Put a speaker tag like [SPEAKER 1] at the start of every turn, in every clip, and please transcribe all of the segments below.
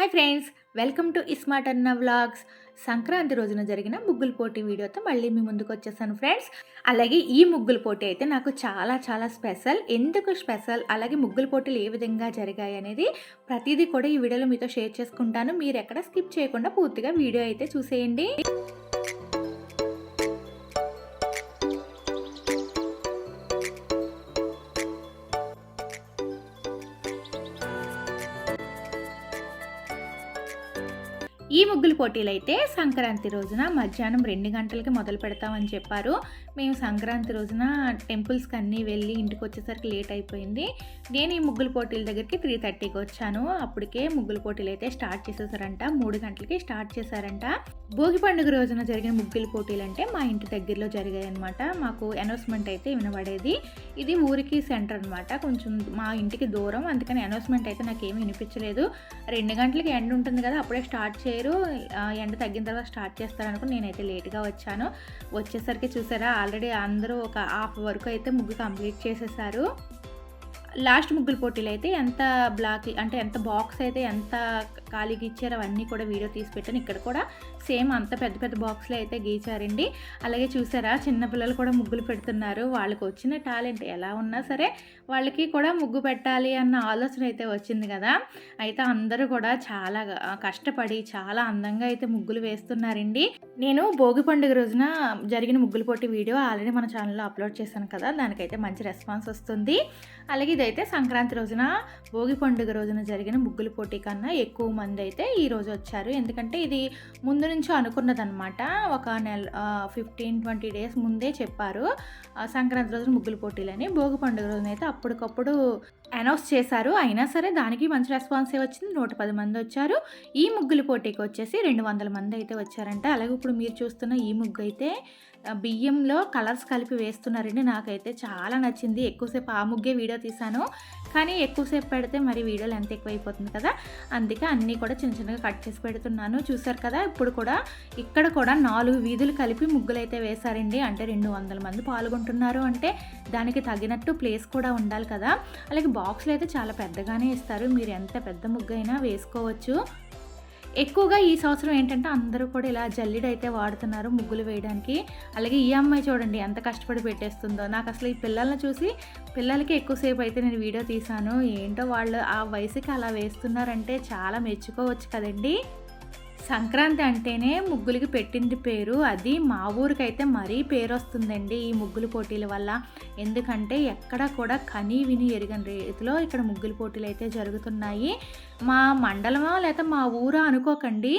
[SPEAKER 1] Hi friends welcome to iSmart Anna vlogs. Sankranti రోజున జరిగిన ముగ్గుల పోటీ వీడియోతో మళ్ళీ మీ ముందుకు వచ్చేసాను ఫ్రెండ్స్. అలాగే ఈ ముగ్గుల పోటీ అయితే నాకు చాలా చాలా స్పెషల్. ఎందుకు స్పెషల్? అలాగే ముగ్గుల పోటీలు ఏ విధంగా జరిగాయి అనేది ప్రతిదీ కూడా ఈ వీడియోలో మీతో షేర్ చేసుకుంటాను. మీరు ఎక్కడ స్కిప్ చేయకుండా పూర్తిగా వీడియో అయితే చూసేయండి. ముగ్గుల పోటీలు అయితే సంక్రాంతి రోజున మధ్యాహ్నం రెండు గంటలకి మొదలు పెడతామని చెప్పారు. మేము సంక్రాంతి రోజున టెంపుల్స్కి అన్నీ వెళ్ళి ఇంటికి వచ్చేసరికి లేట్ అయిపోయింది. నేను ఈ ముగ్గుల పోటీల దగ్గరికి త్రీ థర్టీకి వచ్చాను. అప్పటికే ముగ్గుల పోటీలు అయితే స్టార్ట్ చేసేసారంట. మూడు గంటలకి స్టార్ట్ చేశారంట. భోగి పండుగ రోజున జరిగిన ముగ్గుల పోటీలు అంటే మా ఇంటి దగ్గరలో జరిగాయి అనమాట మాకు అనౌన్స్మెంట్ అయితే వినబడేది. ఇది ఊరికి సెంటర్ అనమాట కొంచెం మా ఇంటికి దూరం. అందుకని అనౌన్స్మెంట్ అయితే నాకు ఏమీ వినిపించలేదు. రెండు గంటలకి ఎండ ఉంటుంది కదా అప్పుడే స్టార్ట్ చేయరు. ఎండ తగ్గిన తర్వాత స్టార్ట్ చేస్తారనుకుని నేనైతే లేట్గా వచ్చాను. వచ్చేసరికి చూసారా ఆల్రెడీ అందరూ ఒక హాఫ్ వరకు అయితే ముగ్గు కంప్లీట్ చేసేసారు. లాస్ట్ ముగ్గుల పోటీలు అయితే ఎంత బ్లాక్ అంటే ఎంత బాక్స్ అయితే ఎంత ఖాళీగా ఇచ్చారో అవన్నీ కూడా వీడియో తీసి పెట్టాను. ఇక్కడ కూడా సేమ్ అంత పెద్ద పెద్ద బాక్స్లో అయితే గీచారండి. అలాగే చూసారా చిన్నపిల్లలు కూడా ముగ్గులు పెడుతున్నారు. వాళ్ళకి వచ్చిన టాలెంట్ ఎలా ఉన్నా సరే వాళ్ళకి కూడా ముగ్గు పెట్టాలి అన్న ఆలోచన అయితే వచ్చింది కదా. అయితే అందరూ కూడా చాలా కష్టపడి చాలా అందంగా అయితే ముగ్గులు వేస్తున్నారండి. నేను భోగి పండుగ రోజున జరిగిన ముగ్గుల పోటీ వీడియో ఆల్రెడీ మన ఛానల్లో అప్లోడ్ చేశాను కదా. దానికైతే మంచి రెస్పాన్స్ వస్తుంది. అలాగే ఇదైతే సంక్రాంతి రోజున భోగి పండుగ రోజున జరిగిన ముగ్గుల పోటీ కన్నా ఎక్కువ మంది అయితే ఈ రోజు వచ్చారు. ఎందుకంటే ఇది ముందు నుంచో అనుకున్నదనమాట ఒక నెల ఫిఫ్టీన్ ట్వంటీ డేస్ ముందే చెప్పారు. సంక్రాంతి రోజున ముగ్గుల పోటీలని. భోగి పండుగ రోజున అయితే అప్పటికప్పుడు అనౌన్స్ చేశారు. అయినా సరే దానికి మంచి రెస్పాన్సే వచ్చింది? నూట పది మంది వచ్చారు. ఈ ముగ్గుల పోటీకి వచ్చేసి రెండు వందల మంది అయితే వచ్చారంట. అలాగే ఇప్పుడు మీరు చూస్తున్న ఈ ముగ్గు అయితే బియ్యంలో కలర్స్ కలిపి వేస్తున్నారండి. నాకైతే చాలా నచ్చింది. ఎక్కువసేపు ఆ ముగ్గే వీడియో తీశాను. కానీ ఎక్కువసేపు పెడితే మరి వీడియోలు ఎంత ఎక్కువైపోతుంది కదా. అందుకే అన్నీ కూడా చిన్న చిన్నగా కట్ చేసి పెడుతున్నాను. చూసారు కదా ఇప్పుడు కూడా ఇక్కడ కూడా నాలుగు వీధులు కలిపి ముగ్గులు అయితే వేశారండి. అంటే రెండు వందల మంది పాల్గొంటున్నారు అంటే దానికి తగినట్టు ప్లేస్ కూడా ఉండాలి కదా. అలాగే బాక్స్లు అయితే చాలా పెద్దగానే ఇస్తారు. మీరు ఎంత పెద్ద ముగ్గు అయినా వేసుకోవచ్చు. ఎక్కువగా ఈ సంవత్సరం ఏంటంటే అందరూ కూడా ఇలా జల్లిడ అయితే వాడుతున్నారు ముగ్గులు వేయడానికి. అలాగే ఈ అమ్మాయి చూడండి ఎంత కష్టపడి పెట్టేస్తుందో. నాకు అసలు ఈ పిల్లల్ని చూసి పిల్లలకి ఎక్కువసేపు అయితే నేను వీడియో తీశాను. ఏంటో వాళ్ళు ఆ వయసుకి అలా వేస్తున్నారంటే చాలా మెచ్చుకోవచ్చు కదండి. సంక్రాంతి అంటేనే ముగ్గులకి పెట్టింది పేరు. అది మా ఊరికైతే మరీ పేరు వస్తుందండి ఈ ముగ్గుల పోటీల వల్ల. ఎందుకంటే ఎక్కడ కూడా కని విని ఎరగని రీతిలో ఇక్కడ ముగ్గుల పోటీలు అయితే జరుగుతున్నాయి. మా మండలమా లేక మా ఊరా అనుకోకండి.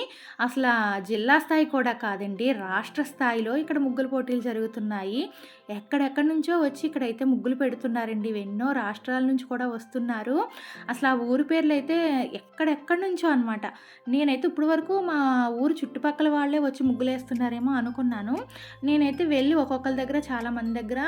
[SPEAKER 1] అసలు జిల్లా స్థాయి కూడా కాదండి. రాష్ట్ర స్థాయిలో ఇక్కడ ముగ్గుల పోటీలు జరుగుతున్నాయి. ఎక్కడెక్కడి నుంచో వచ్చి ఇక్కడైతే ముగ్గులు పెడుతున్నారండి. ఎన్నో రాష్ట్రాల నుంచి కూడా వస్తున్నారు. అసలు ఆ ఊరి పేర్లు అయితే ఎక్కడెక్కడి నుంచో అనమాట నేనైతే ఇప్పుడు వరకు మా ఊరు చుట్టుపక్కల వాళ్ళే వచ్చి ముగ్గులు వేస్తున్నారేమో అనుకున్నాను. నేనైతే వెళ్ళి ఒక్కొక్కరి దగ్గర చాలా మంది దగ్గర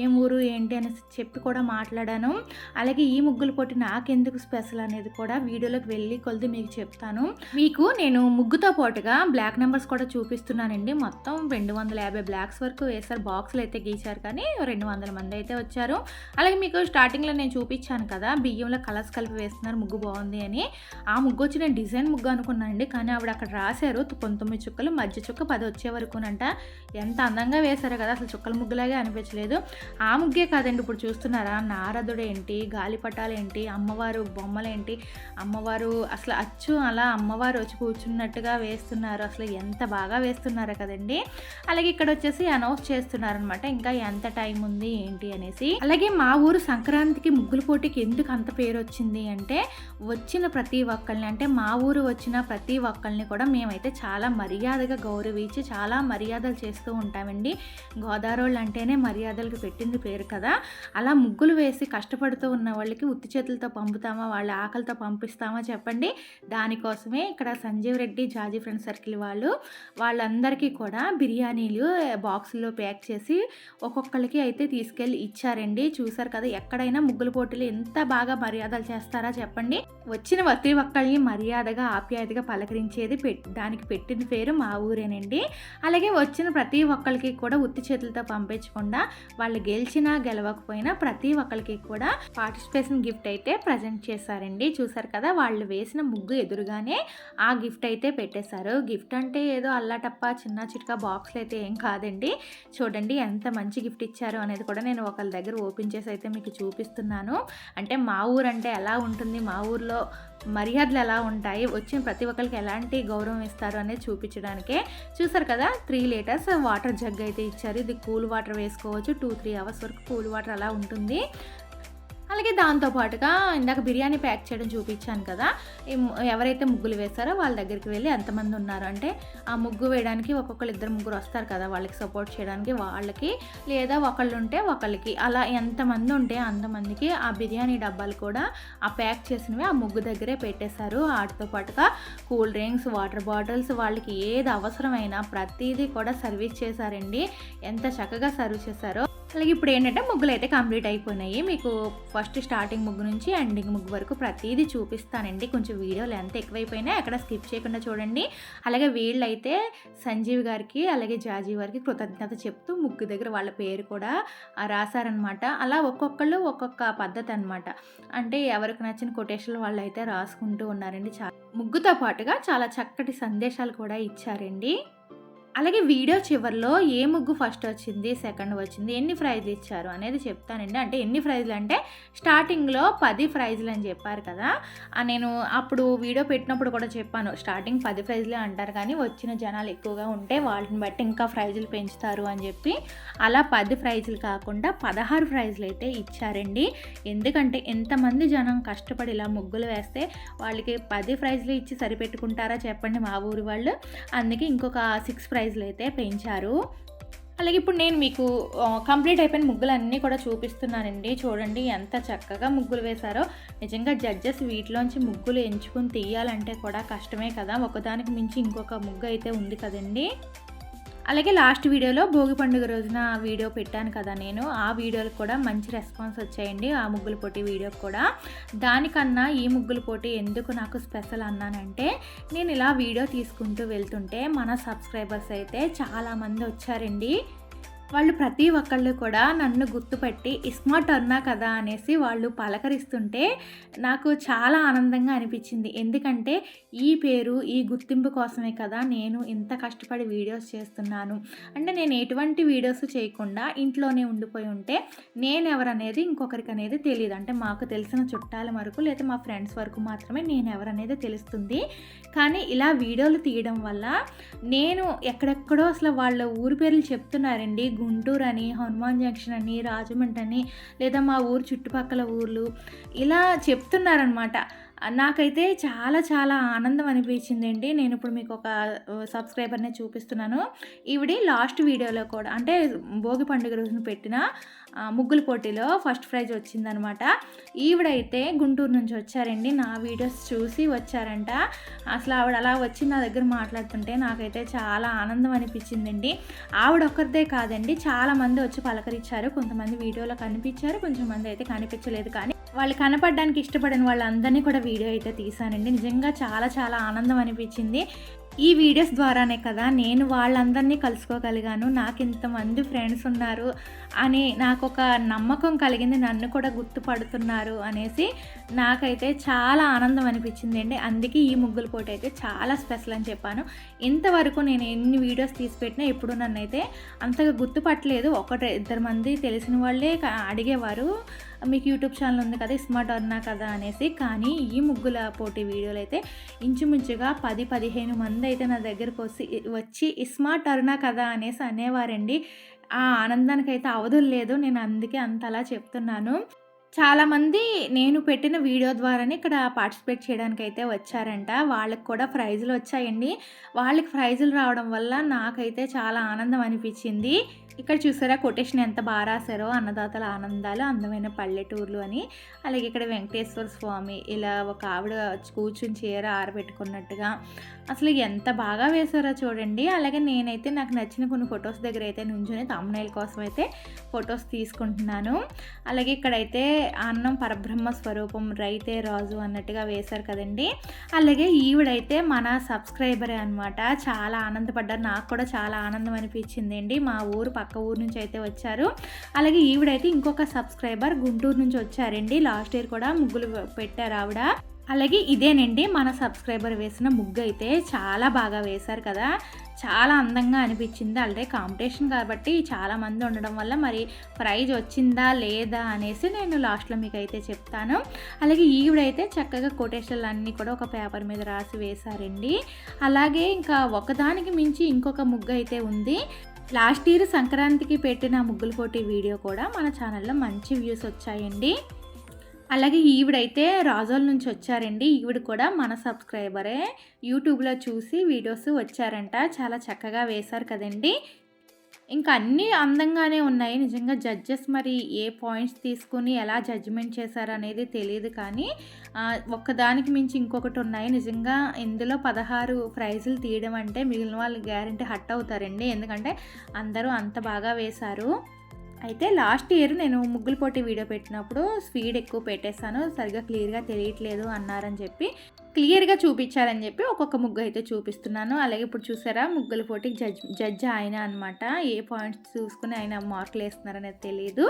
[SPEAKER 1] ఏం ఊరు ఏంటి అని చెప్పి కూడా మాట్లాడాను. అలాగే ఈ ముగ్గులు పోటీ నాకెందుకు స్పెషల్ అనేది కూడా వీడియో వీడియోలోకి వెళ్ళి కొలిది మీకు చెప్తాను. మీకు నేను ముగ్గుతో పాటుగా బ్లాక్ నెంబర్స్ కూడా చూపిస్తున్నానండి. మొత్తం రెండు వందల యాభై బ్లాక్స్ వరకు వేశారు. బాక్స్లు అయితే గీశారు కానీ రెండు వందల మంది అయితే వచ్చారు. అలాగే మీకు స్టార్టింగ్లో నేను చూపించాను కదా బియ్యంలో కలర్స్ కలిపి వేస్తున్నారు. ముగ్గు బాగుంది అని. ఆ ముగ్గు వచ్చి నేను డిజైన్ ముగ్గు అనుకున్నానండి. కానీ ఆవిడ అక్కడ రాశారు. పంతొమ్మిది చుక్కలు మధ్య చుక్క పది వచ్చే వరకునంట. ఎంత అందంగా వేశారు కదా అసలు చుక్కల ముగ్గులాగే అనిపించలేదు. ఆ ముగ్గే కాదండి. ఇప్పుడు చూస్తున్నారా నారదుడు ఏంటి గాలిపటాలు ఏంటి అమ్మవారు బొమ్మలేంటి అమ్మవారు అసలు అచ్చు అలా అమ్మవారు వచ్చి కూర్చున్నట్టుగా వేస్తున్నారు. అసలు ఎంత బాగా వేస్తున్నారో కదండి. అలాగే ఇక్కడ వచ్చేసి అనౌన్స్ చేస్తున్నారనమాట ఇంకా ఎంత టైం ఉంది ఏంటి అనేసి. అలాగే మా ఊరు సంక్రాంతికి ముగ్గుల పోటీకి ఎందుకు అంత పేరు వచ్చింది అంటే వచ్చిన ప్రతి ఒక్కరిని అంటే మా ఊరు వచ్చిన ప్రతి ఒక్కరిని కూడా మేమైతే చాలా మర్యాదగా గౌరవించి చాలా మర్యాదలు చేస్తూ ఉంటామండి. గోదావరి అంటేనే మర్యాదలకు పెట్టింది పేరు కదా. అలా ముగ్గులు వేసి కష్టపడుతూ ఉన్న వాళ్ళకి ఉత్తి చేతులతో పంపుతామా? వాళ్ళ ఆకలితో పంపిస్తామా? చెప్పండి? దానికోసమే ఇక్కడ సంజీవ్ రెడ్డి జాజీ ఫ్రెండ్ సర్కిల్ వాళ్ళు వాళ్ళందరికీ కూడా బిర్యానీలు బాక్సుల్లో ప్యాక్ చేసి ఒక్కొక్కరికి అయితే తీసుకెళ్ళి ఇచ్చారండి. చూసారు కదా ఎక్కడైనా ముగ్గుల పోటీలు ఎంత బాగా మర్యాదలు చేస్తారా చెప్పండి? వచ్చిన ప్రతి ఒక్కళ్ళని మర్యాదగా ఆప్యాయతగా పలకరించేది దానికి పెట్టిన పేరు మా ఊరేనండి. అలాగే వచ్చిన ప్రతి ఒక్కరికి కూడా ఉత్తి చేతులతో పంపించకుండా వాళ్ళు గెలిచినా గెలవకపోయినా ప్రతి ఒక్కరికి కూడా పార్టిసిపేషన్ గిఫ్ట్ అయితే ప్రజెంట్ చేశారండి. చూసారు కదా కదా వాళ్ళు వేసిన ముగ్గు ఎదురుగానే ఆ గిఫ్ట్ అయితే పెట్టేశారు. గిఫ్ట్ అంటే ఏదో అల్లాటప్ప చిన్న చిట్కా బాక్స్లు అయితే ఏం కాదండి. చూడండి ఎంత మంచి గిఫ్ట్ ఇచ్చారు అనేది కూడా నేను ఒకళ్ళ దగ్గర ఓపెన్ చేసి అయితే మీకు చూపిస్తున్నాను. అంటే మా ఊరు అంటే ఎలా ఉంటుంది? మా ఊర్లో మర్యాదలు ఎలా ఉంటాయి? వచ్చిన ప్రతి ఒక్కరికి ఎలాంటి గౌరవం ఇస్తారు అనేది చూపించడానికే. చూసారు కదా త్రీ లీటర్స్ వాటర్ జగ్ అయితే ఇచ్చారు. ఇది కూల్ వాటర్ వేసుకోవచ్చు. టూ త్రీ అవర్స్ వరకు కూల్ వాటర్ అలా ఉంటుంది. అలాగే దాంతో పాటుగా ఇందాక బిర్యానీ ప్యాక్ చేయడం చూపించాను కదా ఎవరైతే ముగ్గులు వేస్తారో వాళ్ళ దగ్గరికి వెళ్ళి ఎంతమంది ఉన్నారో అంటే ఆ ముగ్గు వేయడానికి ఒక్కొక్కరు ఇద్దరు ముగ్గురు వస్తారు కదా వాళ్ళకి సపోర్ట్ చేయడానికి వాళ్ళకి లేదా ఒకళ్ళు ఉంటే ఒకళ్ళకి. అలా ఎంతమంది ఉంటే అంతమందికి ఆ బిర్యానీ డబ్బాలు కూడా ఆ ప్యాక్ చేసినవి ఆ ముగ్గు దగ్గరే పెట్టేశారు. వాటితో పాటుగా కూల్ డ్రింక్స్ వాటర్ బాటిల్స్ వాళ్ళకి ఏది అవసరమైనా ప్రతిదీ కూడా సర్వీస్ చేశారండి. ఎంత చక్కగా సర్వ్ చేశారో. అలాగే ఇప్పుడు ఏంటంటే ముగ్గులు అయితే కంప్లీట్ అయిపోయినాయి. మీకు ఫస్ట్ స్టార్టింగ్ ముగ్గు నుంచి ఎండింగ్ ముగ్గు వరకు ప్రతిదీ చూపిస్తానండి. కొంచెం వీడియోలు ఎంత ఎక్కువైపోయినా అక్కడ స్కిప్ చేయకుండా చూడండి. అలాగే వీళ్ళైతే సంజీవ్ గారికి అలాగే జాజీ గారికి కృతజ్ఞత చెప్తూ ముగ్గు దగ్గర వాళ్ళ పేరు కూడా రాశారనమాట అలా ఒక్కొక్కళ్ళు ఒక్కొక్క పద్ధతి అనమాట అంటే ఎవరికి నచ్చిన కొటేషన్లు వాళ్ళు అయితే రాసుకుంటూ ఉన్నారండి. చాలా ముగ్గుతో పాటుగా చాలా చక్కటి సందేశాలు కూడా ఇచ్చారండి. అలాగే వీడియో చివరిలో ఏ ముగ్గు ఫస్ట్ వచ్చింది సెకండ్ వచ్చింది ఎన్ని ప్రైజ్లు ఇచ్చారు అనేది చెప్తానండి. అంటే ఎన్ని ప్రైజ్లు అంటే స్టార్టింగ్లో పది ప్రైజ్లు అని చెప్పారు కదా. నేను అప్పుడు వీడియో పెట్టినప్పుడు కూడా చెప్పాను స్టార్టింగ్ పది ప్రైజ్లే అంటారు కానీ వచ్చిన జనాలు ఎక్కువగా ఉంటే వాళ్ళని బట్టి ఇంకా ప్రైజులు పెంచుతారు అని చెప్పి అలా పది ప్రైజులు కాకుండా పదహారు ప్రైజులు అయితే ఇచ్చారండి. ఎందుకంటే ఎంతమంది జనం కష్టపడి ఇలా ముగ్గులు వేస్తే వాళ్ళకి పది ప్రైజ్లు ఇచ్చి సరిపెట్టుకుంటారా చెప్పండి మా ఊరి వాళ్ళు. అందుకే ఇంకొక సిక్స్ ప్రైజ్ ప్రైస్లో అయితే పెంచారు. అలాగే ఇప్పుడు నేను మీకు కంప్లీట్ అయిపోయిన ముగ్గులు అన్నీ కూడా చూపిస్తున్నానండి. చూడండి ఎంత చక్కగా ముగ్గులు వేశారో. నిజంగా జడ్జెస్ వీటిలోంచి ముగ్గులు ఎంచుకుని తీయాలంటే కూడా కష్టమే కదా. ఒకదానికి మించి ఇంకొక ముగ్గు అయితే ఉంది కదండి. అలాగే లాస్ట్ వీడియోలో భోగి పండుగ రోజున వీడియో పెట్టాను కదా నేను. ఆ వీడియోలకు కూడా మంచి రెస్పాన్స్ వచ్చాయండి. ఆ ముగ్గుల పోటీ వీడియోకి కూడా. దానికన్నా ఈ ముగ్గుల పోటీ ఎందుకు నాకు స్పెషల్ అన్నానంటే నేను ఇలా వీడియో తీసుకుంటూ వెళ్తుంటే మన సబ్స్క్రైబర్స్ అయితే చాలామంది వచ్చారండి. వాళ్ళు ప్రతి ఒక్కళ్ళు కూడా నన్ను గుర్తుపెట్టి ఇస్మార్ట్ అన్నా కదా అనేసి వాళ్ళు పలకరిస్తుంటే నాకు చాలా ఆనందంగా అనిపించింది. ఎందుకంటే ఈ పేరు ఈ గుర్తింపు కోసమే కదా నేను ఇంత కష్టపడి వీడియోస్ చేస్తున్నాను. అంటే నేను ఎటువంటి వీడియోస్ చేయకుండా ఇంట్లోనే ఉండిపోయి ఉంటే నేను ఎవరనేది ఇంకొకరికి అనేది తెలియదు అంటే మాకు తెలిసిన చుట్టాల వరకు లేదా మా ఫ్రెండ్స్ వరకు మాత్రమే నేను ఎవరనేది తెలుస్తుంది. కానీ ఇలా వీడియోలు తీయడం వల్ల నేను ఎక్కడెక్కడో అసలు వాళ్ళ ఊరి పేర్లు చెప్తున్నారండి. గుంటూరు అని హనుమాన్ జంక్షన్ అని రాజమండ్రి అని లేదా మా ఊరు చుట్టుపక్కల ఊర్లు ఇలా చెప్తున్నారనమాట నాకైతే చాలా చాలా ఆనందం అనిపించిందండి. నేను ఇప్పుడు మీకు ఒక సబ్స్క్రైబర్ని చూపిస్తున్నాను. ఈవిడి లాస్ట్ వీడియోలో కూడా అంటే భోగి పండుగ రోజున పెట్టిన ముగ్గుల పోటీలో ఫస్ట్ ప్రైజ్ వచ్చిందనమాట. ఈవిడైతే గుంటూరు నుంచి వచ్చారండి. నా వీడియోస్ చూసి వచ్చారంట. అసలు ఆవిడ అలా వచ్చి నా దగ్గర మాట్లాడుతుంటే నాకైతే చాలా ఆనందం అనిపించిందండి. ఆవిడ ఒక్కరిదే కాదండి చాలామంది వచ్చి పలకరించారు. కొంతమంది వీడియోలో కనిపించారు కొంచెం మంది అయితే కనిపించలేదు. కానీ వాళ్ళు కనపడడానికి ఇష్టపడిన వాళ్ళందరినీ కూడా వీడియో అయితే తీశానండి. నిజంగా చాలా చాలా ఆనందం అనిపించింది. ఈ వీడియోస్ ద్వారానే కదా నేను వాళ్ళందరినీ కలుసుకోగలిగాను. నాకు ఇంతమంది ఫ్రెండ్స్ ఉన్నారు అని నాకు ఒక నమ్మకం కలిగింది. నన్ను కూడా గుర్తుపడుతున్నారు అనేసి నాకైతే చాలా ఆనందం అనిపించిందండి అందుకే ఈ ముగ్గుల పోటీ అయితే చాలా స్పెషల్ అని చెప్పాను. ఇంతవరకు నేను ఎన్ని వీడియోస్ తీసి పెట్టినా ఎప్పుడు నన్ను అయితే అంతగా గుర్తుపట్టలేదు. ఒకటి ఇద్దరు మంది తెలిసిన వాళ్ళే అడిగేవారు. మీకు యూట్యూబ్ ఛానల్ ఉంది కదా స్మార్ట్ అన్నా కదా అనేసి. కానీ ఈ ముగ్గుల పోటీ వీడియోలు అయితే ఇంచుమించుగా పది పదిహేను మంది అయితే నా దగ్గరకు వచ్చి వచ్చి స్మార్ట్ అరుణా కదా అనేసి అనేవారండి. ఆ ఆనందానికి అయితే అవధులు లేదు నేను అందుకే అంతలా చెప్తున్నాను. చాలామంది నేను పెట్టిన వీడియో ద్వారానే ఇక్కడ పార్టిసిపేట్ చేయడానికి అయితే వచ్చారంట. వాళ్ళకి కూడా ప్రైజులు వచ్చాయండి. వాళ్ళకి ప్రైజులు రావడం వల్ల నాకైతే చాలా ఆనందం అనిపించింది. ఇక్కడ చూసారా కొటేషన్ ఎంత బాగా రాశారో అన్నదాతల ఆనందాలు అందమైన పల్లెటూర్లు అని. అలాగే ఇక్కడ వెంకటేశ్వర స్వామి ఇలా ఒక ఆవిడ కూర్చుని చీర ఆరబెట్టుకున్నట్టుగా అసలు ఎంత బాగా వేశారో చూడండి. అలాగే నేనైతే నాకు నచ్చిన కొన్ని ఫొటోస్ దగ్గర అయితే నుంచుని తమ్నైల్ కోసం అయితే ఫొటోస్ తీసుకుంటున్నాను. అలాగే ఇక్కడైతే అన్నం పరబ్రహ్మ స్వరూపం రైతే రాజు అన్నట్టుగా వేశారు కదండి. అలాగే ఈవిడైతే మన సబ్స్క్రైబరే అనమాట చాలా ఆనందపడ్డారు. నాకు కూడా చాలా ఆనందం అనిపించింది అండి మా ఊరు పక్క ఊరు నుంచి అయితే వచ్చారు. అలాగే ఈవిడైతే ఇంకొక సబ్స్క్రైబర్ గుంటూరు నుంచి వచ్చారండి. లాస్ట్ ఇయర్ కూడా ముగ్గులు పెట్టారు ఆవిడ. అలాగే ఇదేనండి మన సబ్స్క్రైబర్ వేసిన ముగ్గు అయితే చాలా బాగా వేశారు కదా. చాలా అందంగా అనిపించింది. ఆల్రెడీ కాంపిటీషన్ కాబట్టి చాలామంది ఉండడం వల్ల మరి ప్రైజ్ వచ్చిందా లేదా అనేసి నేను లాస్ట్లో మీకు అయితే చెప్తాను. అలాగే ఈవిడైతే చక్కగా కొటేషన్లు అన్నీ కూడా ఒక పేపర్ మీద రాసి వేశారండి. అలాగే ఇంకా ఒకదానికి మించి ఇంకొక ముగ్గు అయితే ఉంది. లాస్ట్ ఇయర్ సంక్రాంతికి పెట్టిన ముగ్గులు పోటీ వీడియో కూడా మన ఛానల్లో మంచి వ్యూస్ వచ్చాయండి. అలాగే ఈవిడైతే రాజోల్ నుంచి వచ్చారండి. ఈవిడ కూడా మన సబ్స్క్రైబరే. యూట్యూబ్లో చూసి వీడియోస్ వచ్చారంట. చాలా చక్కగా వేశారు కదండి. ఇంకా అన్నీ అందంగానే ఉన్నాయి. నిజంగా జడ్జెస్ మరి ఏ పాయింట్స్ తీసుకుని ఎలా జడ్జిమెంట్ చేశారనేది తెలియదు కానీ ఒక్కదానికి మించి ఇంకొకటి ఉన్నాయి. నిజంగా ఇందులో పదహారు ప్రైజులు తీయడం అంటే మిగిలిన వాళ్ళు గ్యారంటీ హట్ అవుతారండి. ఎందుకంటే అందరూ అంత బాగా వేశారు. అయితే లాస్ట్ ఇయర్ నేను ముగ్గులు పోటీ వీడియో పెట్టినప్పుడు స్పీడ్ ఎక్కువ పెట్టేశాను సరిగ్గా క్లియర్గా తెలియట్లేదు అన్నారని చెప్పి క్లియర్గా చూపించారని చెప్పి ఒక్కొక్క ముగ్గు అయితే చూపిస్తున్నాను. అలాగే ఇప్పుడు చూసారా ముగ్గుల పోటీకి జడ్జ్ జడ్జ్ ఆయన అనమాట ఏ పాయింట్స్ చూసుకుని ఆయన మార్కులు వేస్తున్నారనేది తెలియదు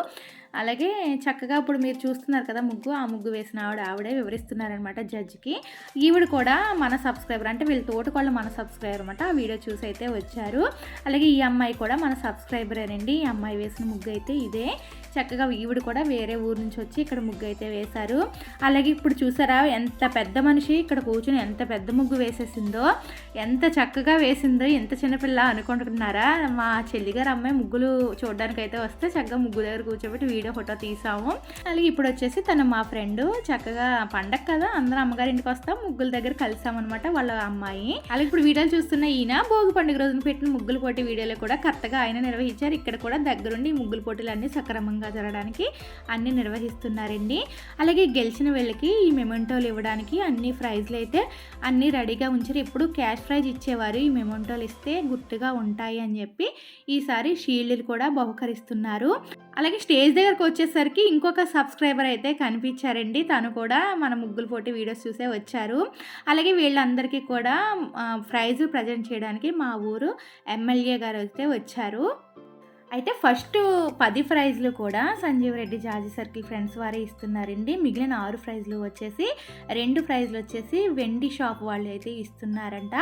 [SPEAKER 1] అలాగే చక్కగా ఇప్పుడు మీరు చూస్తున్నారు కదా ముగ్గు ఆ ముగ్గు వేసిన ఆవిడ ఆవిడే వివరిస్తున్నారనమాట జడ్జికి. ఈవిడ కూడా మన సబ్స్క్రైబర్ అంటే వీళ్ళ తోటకోళ్ళు మన సబ్స్క్రైబర్ అనమాట ఆ వీడియో చూసి అయితే వచ్చారు. అలాగే ఈ అమ్మాయి కూడా మన సబ్స్క్రైబరేనండి. ఈ అమ్మాయి వేసిన ముగ్గు అయితే ఇదే. చక్కగా ఈవిడ కూడా వేరే ఊరు నుంచి వచ్చి ఇక్కడ ముగ్గు అయితే వేశారు. అలాగే ఇప్పుడు చూసారా ఎంత పెద్ద మనిషి ఇక్కడ కూర్చుని ఎంత పెద్ద ముగ్గు వేసేసిందో ఎంత చక్కగా వేసిందో ఎంత చిన్నపిల్ల అనుకుంటున్నారా? మా చెల్లిగారు అమ్మాయి ముగ్గులు చూడడానికి అయితే వస్తే చక్కగా ముగ్గు దగ్గర కూర్చోబెట్టి వీడియో ఫోటో తీసాము. అలాగే ఇప్పుడు వచ్చేసి తను మా ఫ్రెండ్ చక్కగా పండగ కదా అందరం అమ్మగారి ఇంటికి వస్తాం ముగ్గుల దగ్గర కలిసామన్నమాట వాళ్ళ అమ్మాయి. అలాగే ఇప్పుడు వీడియోలు చూస్తున్న ఈయన భోగి పండుగ రోజున పెట్టిన ముగ్గుల పోటీ వీడియోలో కూడా కరెక్ట్గా ఆయన నిర్వహించారు. ఇక్కడ కూడా దగ్గరుండి ముగ్గుల పోటీలు అన్ని సక్రమంగా సంతోషంగా జరగడానికి అన్నీ నిర్వహిస్తున్నారండి. అలాగే గెలిచిన వీళ్ళకి ఈ మెమెంటోలు ఇవ్వడానికి అన్ని ప్రైజ్లు అయితే అన్నీ రెడీగా ఉంచారు. ఎప్పుడు క్యాష్ ప్రైజ్ ఇచ్చేవారు ఈ మెమెంటోలు ఇస్తే గుర్తుగా ఉంటాయి అని చెప్పి ఈసారి షీల్డ్లు కూడా బహుకరిస్తున్నారు. అలాగే స్టేజ్ దగ్గరకు వచ్చేసరికి ఇంకొక సబ్స్క్రైబర్ అయితే కనిపించారండి. తను కూడా మన ముగ్గులు పోటీ వీడియోస్ చూసే వచ్చారు. అలాగే వీళ్ళందరికీ కూడా ప్రైజ్ ప్రజెంట్ చేయడానికి మా ఊరు ఎమ్మెల్యే గారు అయితే వచ్చారు. అయితే ఫస్ట్ పది ప్రైజ్లు కూడా సంజీవ్ రెడ్డి జాజీ సర్కిల్ ఫ్రెండ్స్ వారే ఇస్తున్నారండి. మిగిలిన ఆరు ప్రైజ్లు వచ్చేసి రెండు ప్రైజ్లు వచ్చేసి వెండి షాప్ వాళ్ళు అయితే ఇస్తున్నారంట.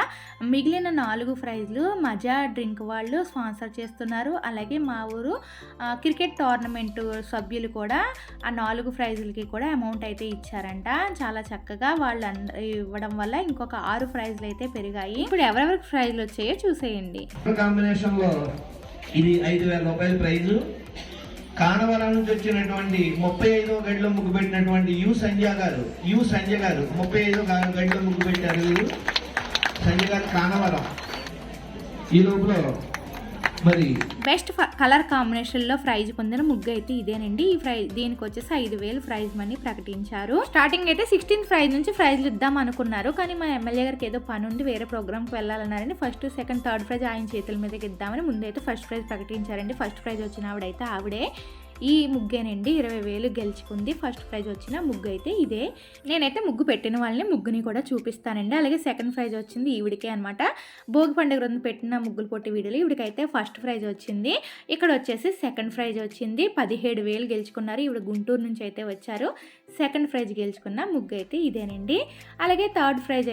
[SPEAKER 1] మిగిలిన నాలుగు ప్రైజ్లు మజా డ్రింక్ వాళ్ళు స్పాన్సర్ చేస్తున్నారు. అలాగే మా ఊరు క్రికెట్ టోర్నమెంట్ సభ్యులు కూడా ఆ నాలుగు ప్రైజులకి కూడా అమౌంట్ అయితే ఇచ్చారంట. చాలా చక్కగా వాళ్ళు ఇవ్వడం వల్ల ఇంకొక ఆరు ప్రైజ్లు అయితే పెరిగాయి. ఇప్పుడు ఎవరెవరికి ప్రైజ్లు వచ్చాయో చూసేయండి.
[SPEAKER 2] కాంబినేషన్లో ఇది ఐదు వేల రూపాయల ప్రైజు. కానవరం నుంచి వచ్చినటువంటి ముప్పై ఐదో గడిలో ముగ్గు పెట్టినటువంటి యు సంజయ్ గారు యు సంజయ్ గారు ముప్పై ఐదో గడిలో ముగ్గు పెట్టారు వీరు. సంజయ్ గారు కానవరం ఈ లోపల మరి
[SPEAKER 1] బెస్ట్ కలర్ కాంబినేషన్లో ప్రైజ్ పొందిన ముగ్గు అయితే ఇదేనండి. ఈ ప్రైజ్ దీనికి వచ్చేసి ఐదు వేలు ప్రైజ్ మనీ ప్రకటించారు. స్టార్టింగ్ అయితే సిక్స్టీన్త్ ప్రైజ్ నుంచి ప్రైజ్లు ఇద్దాం అనుకున్నారు. కానీ మా ఎమ్మెల్యే గారికి ఏదో పని ఉండి వేరే ప్రోగ్రామ్కి వెళ్ళాలన్నారని ఫస్ట్ సెకండ్ థర్డ్ ప్రైజ్ ఆయన చేతుల మీదకి ఇద్దామని ముందైతే ఫస్ట్ ప్రైజ్ ప్రకటించారండి. ఫస్ట్ ప్రైజ్ వచ్చిన ఆవిడైతే ఆవిడే. ఈ ముగ్గేనండి ఇరవై వేలు గెలుచుకుంది. ఫస్ట్ ప్రైజ్ వచ్చిన ముగ్గు అయితే ఇదే. నేనైతే ముగ్గు పెట్టిన వాళ్ళని ముగ్గుని కూడా చూపిస్తానండి. అలాగే సెకండ్ ప్రైజ్ వచ్చింది ఈవిడికే అనమాట భోగి పండుగ రోజు పెట్టిన ముగ్గులు పొట్టి వీడియోలు ఈవిడికైతే ఫస్ట్ ప్రైజ్ వచ్చింది. ఇక్కడ వచ్చేసి సెకండ్ ప్రైజ్ వచ్చింది. పదిహేడు వేలు గెలుచుకున్నారు. ఈవిడ గుంటూరు నుంచి అయితే వచ్చారు. సెకండ్ ప్రైజ్ గెలుచుకున్న ముగ్గు అయితే ఇదేనండి. అలాగే థర్డ్ ప్రైజ్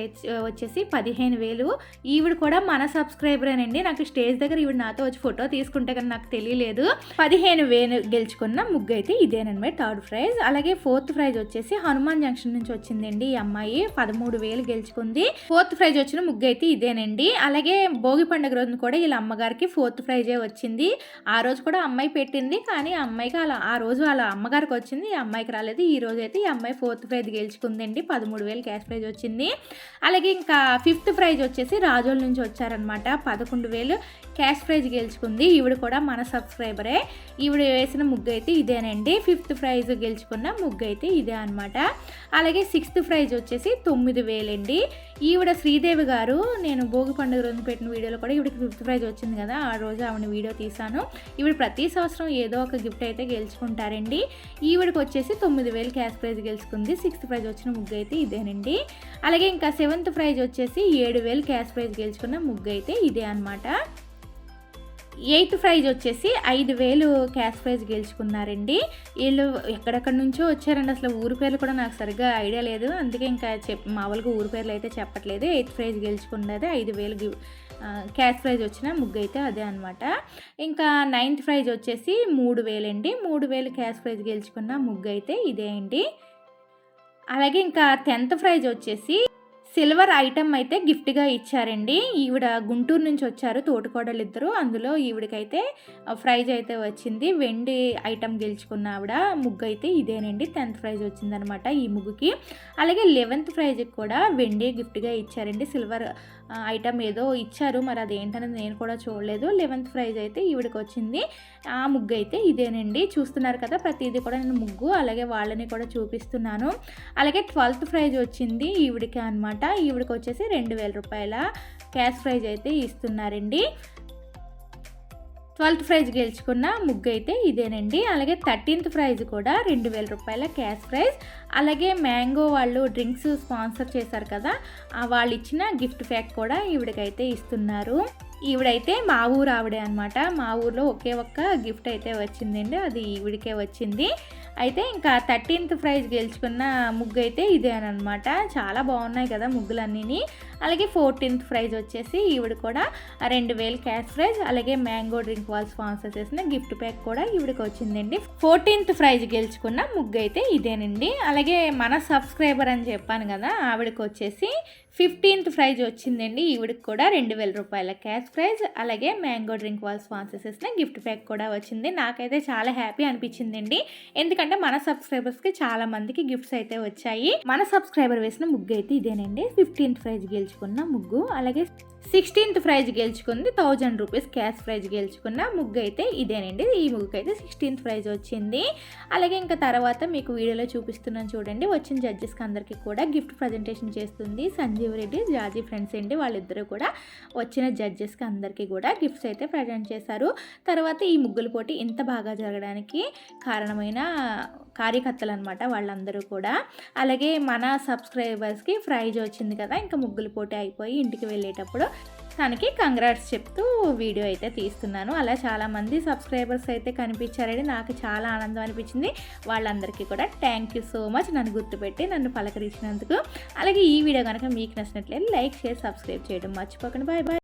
[SPEAKER 1] వచ్చేసి పదిహేను వేలు. ఈవిడ కూడా మన సబ్స్క్రైబరేనండి నాకు స్టేజ్ దగ్గర ఈవిడ నాతో వచ్చి ఫోటో తీసుకుంటే కానీ నాకు తెలియలేదు. పదిహేను వేలు గెలుచుకున్న ముగ్గు అయితే ఇదేనమాట థర్డ్ ప్రైజ్. అలాగే ఫోర్త్ ప్రైజ్ వచ్చేసి హనుమాన్ జంక్షన్ నుంచి వచ్చిందండి ఈ అమ్మాయి. పదమూడు వేలు గెలుచుకుంది. ఫోర్త్ ప్రైజ్ వచ్చిన ముగ్గు అయితే ఇదేనండి. అలాగే భోగి పండుగ రోజు కూడా వీళ్ళ అమ్మగారికి ఫోర్త్ ప్రైజే వచ్చింది. ఆ రోజు కూడా అమ్మాయి పెట్టింది. కానీ ఆ అమ్మాయికి అలా ఆ రోజు వాళ్ళ అమ్మగారికి వచ్చింది. ఈ అమ్మాయికి రాలేదు. ఈ రోజు అయితే ఈ అమ్మాయి ఫోర్త్ ప్రైజ్ గెలుచుకుందండి. పదమూడు వేలు క్యాష్ ప్రైజ్ వచ్చింది. అలాగే ఇంకా ఫిఫ్త్ ప్రైజ్ వచ్చేసి రాజోల నుంచి వచ్చారనమాట పదకొండు వేలు క్యాష్ ప్రైజ్ గెలుచుకుంది. ఈవిడ కూడా మన సబ్స్క్రైబరే. ఈవిడ వేసిన ముగ్గు అయితే ఇదేనండి. ఫిఫ్త్ ప్రైజ్ గెలుచుకున్న ముగ్గు అయితే ఇదే అనమాట అలాగే సిక్స్త్ ప్రైజ్ వచ్చేసి తొమ్మిది వేలండి. ఈవిడ శ్రీదేవి గారు నేను భోగి పండుగ రోజు పెట్టిన వీడియోలో కూడా ఈవిడకి ఫిఫ్త్ ప్రైజ్ వచ్చింది కదా. ఆ రోజు ఆవిడ వీడియో తీశాను. ఈవిడ ప్రతి సంవత్సరం ఏదో ఒక గిఫ్ట్ అయితే గెలుచుకుంటారండి. ఈవిడకి వచ్చేసి తొమ్మిది వేలు క్యాష్ ప్రైజ్ గెలుచుకుంది. సిక్స్త్ ప్రైజ్ వచ్చిన ముగ్గు అయితే ఇదేనండి. అలాగే ఇంకా సెవెంత్ ప్రైజ్ వచ్చేసి ఏడు వేలు క్యాష్ ప్రైజ్ గెలుచుకున్న ముగ్గు అయితే ఇదే అనమాట ఎయిత్ ప్రైజ్ వచ్చేసి ఐదు వేలు క్యాష్ ప్రైజ్ గెలుచుకున్నారండి. వీళ్ళు ఎక్కడెక్కడి నుంచో వచ్చారండి. అసలు ఊరి పేర్లు కూడా నాకు సరిగ్గా ఐడియా లేదు. అందుకే ఇంకా చెప్ మామూలుగా ఊరి పేర్లు అయితే చెప్పట్లేదు. ఎయిత్ ప్రైజ్ గెలుచుకున్నది ఐదు వేలు క్యాష్ ప్రైజ్ వచ్చిన ముగ్గు అయితే అదే అనమాట ఇంకా నైన్త్ ప్రైజ్ వచ్చేసి మూడు వేలండి. మూడు వేలు క్యాష్ ప్రైజ్ గెలుచుకున్న ముగ్గు అయితే ఇదే అండి. అలాగే ఇంకా టెన్త్ ప్రైజ్ వచ్చేసి సిల్వర్ ఐటమ్ అయితే గిఫ్ట్గా ఇచ్చారండి. ఈవిడ గుంటూరు నుంచి వచ్చారు. తోటకోడలు ఇద్దరు అందులో ఈవిడకైతే ప్రైజ్ అయితే వచ్చింది. వెండి ఐటమ్ గెలుచుకున్న ఆవిడ ముగ్గు అయితే ఇదేనండి. టెన్త్ ప్రైజ్ వచ్చిందనమాట ఈ ముగ్గుకి. అలాగే లెవెన్త్ ప్రైజ్కి కూడా వెండి గిఫ్ట్గా ఇచ్చారండి. సిల్వర్ ఐటమ్ ఏదో ఇచ్చారు మరి అదేంటనేది నేను కూడా చూడలేదు. లెవెన్త్ ప్రైజ్ అయితే ఈవిడకి వచ్చింది ఆ ముగ్గు అయితే ఇదేనండి. చూస్తున్నారు కదా ప్రతిదీ కూడా నేను ముగ్గు అలాగే వాళ్ళని కూడా చూపిస్తున్నాను. అలాగే ట్వెల్త్ ప్రైజ్ వచ్చింది ఈవిడికి అనమాట ఈవిడికి వచ్చేసి రెండు వేల రూపాయల క్యాష్ ప్రైజ్ అయితే ఇస్తున్నారండి. ట్వెల్త్ ప్రైజ్ గెలుచుకున్న ముగ్గు అయితే ఇదేనండి. అలాగే థర్టీన్త్ ప్రైజ్ కూడా రెండు వేల రూపాయల క్యాష్ ప్రైజ్. అలాగే మ్యాంగో వాళ్ళు డ్రింక్స్ స్పాన్సర్ చేశారు కదా వాళ్ళు ఇచ్చిన గిఫ్ట్ ప్యాక్ కూడా ఈవిడకైతే ఇస్తున్నారు. ఈవిడైతే మా ఊరు ఆవిడే అనమాట మా ఊర్లో ఒకే ఒక్క గిఫ్ట్ అయితే వచ్చిందండి. అది ఈవిడికే వచ్చింది. అయితే ఇంకా థర్టీన్త్ ప్రైజ్ గెలుచుకున్న ముగ్గు అయితే ఇదే అనమాట చాలా బాగున్నాయి కదా ముగ్గులన్నీ అలాగే ఫోర్టీన్త్ ప్రైజ్ వచ్చేసి ఈవిడ కూడా రెండు వేలు క్యాష్ ప్రైజ్ అలాగే మ్యాంగో డ్రింక్ వాల్ స్పాన్సర్ చేసిన గిఫ్ట్ ప్యాక్ కూడా ఈవిడకి వచ్చిందండి. ఫోర్టీన్త్ ప్రైజ్ గెలుచుకున్న ముగ్గు అయితే ఇదేనండి. అలాగే మన సబ్స్క్రైబర్ అని చెప్పాను కదా ఆవిడకి వచ్చేసి ఫిఫ్టీన్త్ ప్రైజ్ వచ్చిందండి. ఈవిడకి కూడా రెండు వేల రూపాయల క్యాష్ ప్రైజ్ అలాగే మ్యాంగో డ్రింక్ వాల్ స్పాన్సర్ చేసిన గిఫ్ట్ ప్యాక్ కూడా వచ్చింది. నాకైతే చాలా హ్యాపీ అనిపించిందండి. ఎందుకంటే మన సబ్స్క్రైబర్స్కి చాలా మందికి గిఫ్ట్స్ అయితే వచ్చాయి. మన సబ్స్క్రైబర్ వేసిన ముగ్గు అయితే ఇదేనండి. ఫిఫ్టీన్త్ ప్రైజ్ గెలుచుకున్న ముగ్గు అలాగే సిక్స్టీన్త్ ప్రైజ్ గెలుచుకుంది థౌజండ్ రూపీస్ క్యాష్ ప్రైజ్ గెలుచుకున్న ముగ్గు అయితే ఇదేనండి. ఈ ముగ్గుకి అయితే సిక్స్టీన్త్ ప్రైజ్ వచ్చింది. అలాగే ఇంకా తర్వాత మీకు వీడియోలో చూపిస్తున్నాను చూడండి. వచ్చిన జడ్జెస్కి అందరికీ కూడా గిఫ్ట్ ప్రజెంటేషన్ చేస్తుంది. సంజీవ్ రెడ్డి జాజీ ఫ్రెండ్స్ అండి వాళ్ళిద్దరూ కూడా వచ్చిన జడ్జెస్కి అందరికీ కూడా గిఫ్ట్స్ అయితే ప్రజెంట్ చేశారు. తర్వాత ఈ ముగ్గుల పోటీ ఇంత బాగా జరగడానికి కారణమైన కార్యకర్తలు అనమాట వాళ్ళందరూ కూడా. అలాగే మన సబ్స్క్రైబర్స్కి ప్రైజ్ వచ్చింది కదా ఇంకా ముగ్గుల పోటీ అయిపోయి ఇంటికి వెళ్ళేటప్పుడు తనకి కంగ్రాట్స్ చెప్తూ వీడియో అయితే తీస్తున్నాను. అలా చాలామంది సబ్స్క్రైబర్స్ అయితే కనిపించారని నాకు చాలా ఆనందం అనిపించింది. వాళ్ళందరికీ కూడా థ్యాంక్ యూ సో మచ్ నన్ను గుర్తుపెట్టి నన్ను పలకరించినందుకు. అలాగే ఈ వీడియో కనుక మీకు నచ్చినట్లయితే లైక్ షేర్ సబ్స్క్రైబ్ చేయడం మర్చిపోకండి. Bye bye